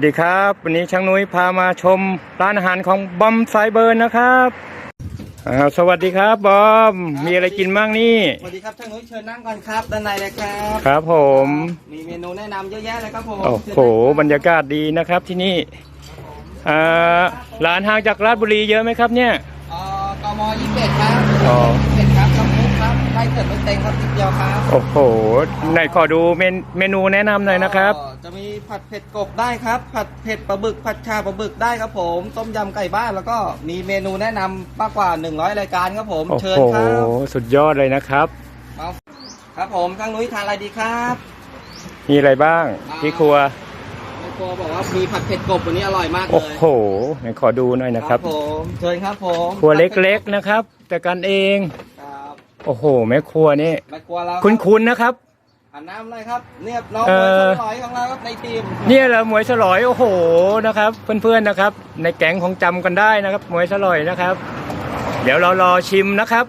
สวัสดีครับ วันนี้ช่างนุ้ยพามาชมร้านอาหารของบอมไซเบิร์นนะครับอ่าสวัสดีครับบอมมีอะไรกินบ้างนี่สวัสดีครับท่านนุ้ยเชิญนั่งก่อนครับด้านในเลยครับครับผมมีเมนูแนะนำเยอะแยะเลยครับผมโอ้โหบรรยากาศดีนะครับที่นี่อ่าร้านห่างจากราชบุรีเยอะไหมครับเนี่ยเอ่อกมยี่สิบเอ็ดครับอ๋อ กิดไม่เต็งครับทีเดียวครับโอ้โหไหนขอดูเมนเมนูแนะนำหน่อยนะครับ ก็จะมีผัดเผ็ดกบได้ครับ ผัดเผ็ดปลาบึกผัดชาปลาบึกได้ครับผม ต้มยำไก่บ้านแล้วก็มีเมนูแนะนำมากกว่า 100 รายการครับผม โอ้เชิญโห ครับสุดยอดเลยนะครับเอาครับผมท่านนุ้ยทานอะไรดีครับมีอะไรบ้างที่ครัว แม่ครัวบอกว่ามีผัดเผ็ดกบวันนี้อร่อยมากเลโอ้ยโหไหนขอดูหน่อยนะครับ ผมเชิญครับผมครัวเล็กๆนะครับ แต่กันเองๆครับ โอ้โห แม่ครัวนี่แม่ครัวเราคุ้นๆนะครับอันน้ำเลยครับเนี่ยน้องเอ่มวยอสลอยของเราครับในทีมเนี่ยเหรอหมวยสลอยโอ้โหนะครับ เพื่อนๆนะครับ ในแก๊งของจำกันได้นะครับ หมวยสลอยนะครับ เดี๋ยวเรารอชิมนะครับ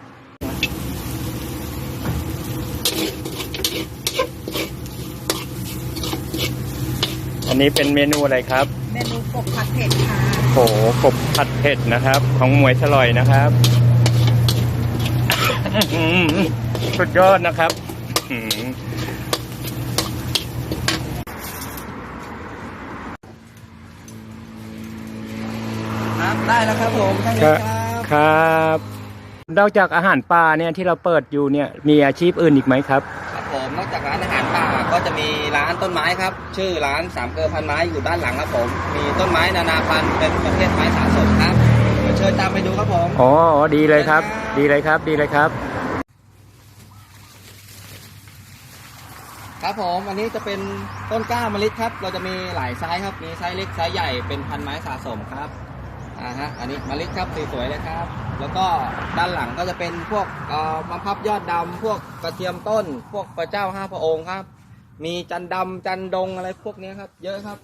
อันนี้เป็นเมนูอะไรครับ เมนูกบผัดเผ็ดค่ะ โอ้โหกบผัดเผ็ดนะครับ ของหมวยสลอยนะครับอื้อหือ สุดยอดนะครับอื้อหือครับได้แล้วครับผมท่านคนี้รับครับครับนอกจากอาหารป่าเนี่ยที่เราเปิดอยู่เนี่ยมีอาชีพอื่นอีกไหมครับครับผมนอกจากร้านอาหารป่าก็จะมีร้านต้นไม้ครับ ชื่อร้านสามเกลือพันไม้อยู่ด้านหลังครับผม มีต้นไม้นานาพันธุ์เป็นประเภทไม้สะสมครับเดี๋ยวเชิญตามไปดูครับผมอ๋อดีเลยครับ ดีเลยครับ ดีเลยครับ ครับผม อันนี้จะเป็นต้นกล้ามะลิครับ เราจะมีหลายไซส์ครับ มีไซส์เล็กไซส์ใหญ่ เป็นพันไม้สะสมครับ อ่าฮะ อันนี้มะลิครับสวยๆเลยครับ แล้วก็ด้านหลังก็จะเป็นพวกเอ่อมะพร้าวยอดดำพวกกระเทียมต้น พวกพระเจ้าห้าพระองค์ครับ มีจันดำจันดงอะไรพวกนี้ครับ เยอะครับ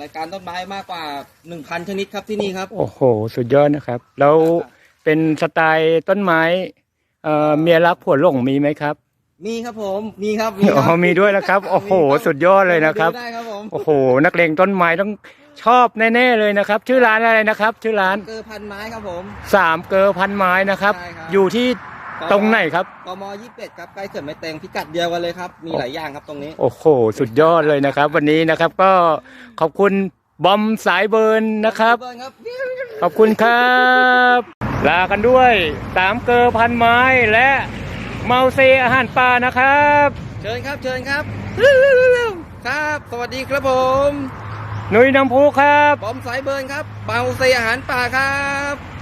รายการต้นไม้มากกว่า 1,000 ชนิดครับที่นี่ครับ โอ้โห สุดยอดนะครับ แล้วเป็นสไตล์ต้นไม้เอ่อเมียรักผัวหลงมีไหมครับ มีครับผม มีครับอ๋คอรับมีด้วยแล้วครับ โอ้โหสุดยอดเลยนะครับดูได้ครับผมโอ้โห นักเลงต้นไม้ต้องชอบแน่ๆเลยนะครับ ชื่อร้านอะไรนะครับ ชื่อร้านเกลือพันไม้ครับผม สามเกอพันไม้นะครับ ใช่ครับ อยู่ที่ ตรงไหนครับ กม21ครับใกล้เขื่อนแม่เตงพิกัดเดียวกันเลยครับ มีหลายอย่างครับตรงนี้ โอ้โห สุดยอดเลยนะครับ วันนี้นะครับก็ขอบคุณบอมสายเบิร์นนะครับ เบิร์นครับ ขอบคุณครับ ลากันด้วยสามเกอพันไม้และเมาเซอาหารป่านะครับ เชิญครับ เชิญครับ ครับ สวัสดีครับผม หนุยน้ำพุครับ บอมสายเบิร์นครับเปาเซอาหารป่าครับ